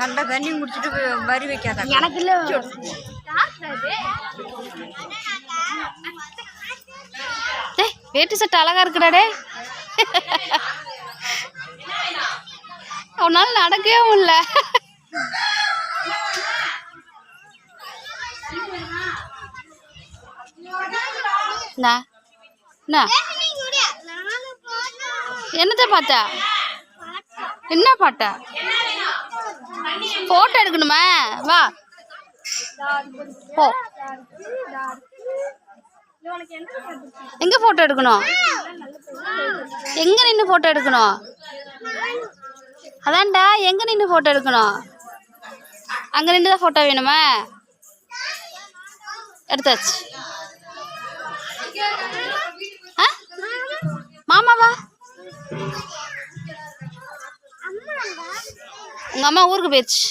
ரெண்டா தண்ணி குடிச்சிட்டு போய் வரி வைக்காத. எனக்கு இல்லை. டேய் வேட்டி சட்டை அழகா இருக்குடா டே. அவனால நடக்கவே முடியல. என்னத்த பார்த்தா? என்ன பாட்டா? போட்டோ எடுக்கணுமா? வா. போ. எங்க போட்டோ எடுக்கணும்? எங்க நின்று போட்டோ எடுக்கணும்? அதான்டா எங்க நின்று போட்டோ எடுக்கணும்? அங்க நின்று தான் போட்டோ வேணுமா? எடுத்தாச்சு. ஆ? மாமாவா உங்கள் அம்மா ஊருக்கு போயிடுச்சு